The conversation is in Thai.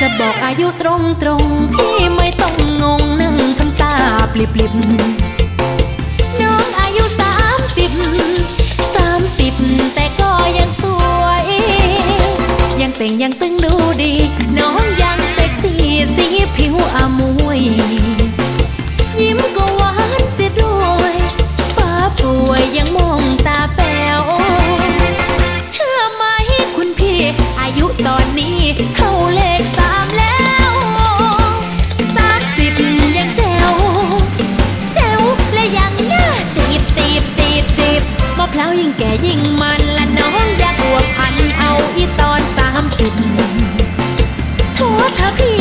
จะบอกอายุตรงตรงพี่ไม่ต้องงงนั่งทำตาปลิบลิบน้องอายุสามสิบสามสิบแต่ก็ยังสวย ยังเต่งยังตึงดูดี น้องยังเซ็กซี่สีผิวอามวย ยิ้มก็หวานเสียด้วยป้าป่วยยังมองตาแป๋วเชื่อไหมคุณพี่ อายุตอนนี้เขา ยังน่าจีบจีบจีบจีบมะพร้าวยิ่งแก่ยิ่งมันละน้องอยากตัวพันเอาอีตอนสามสิบโทษเธอพี่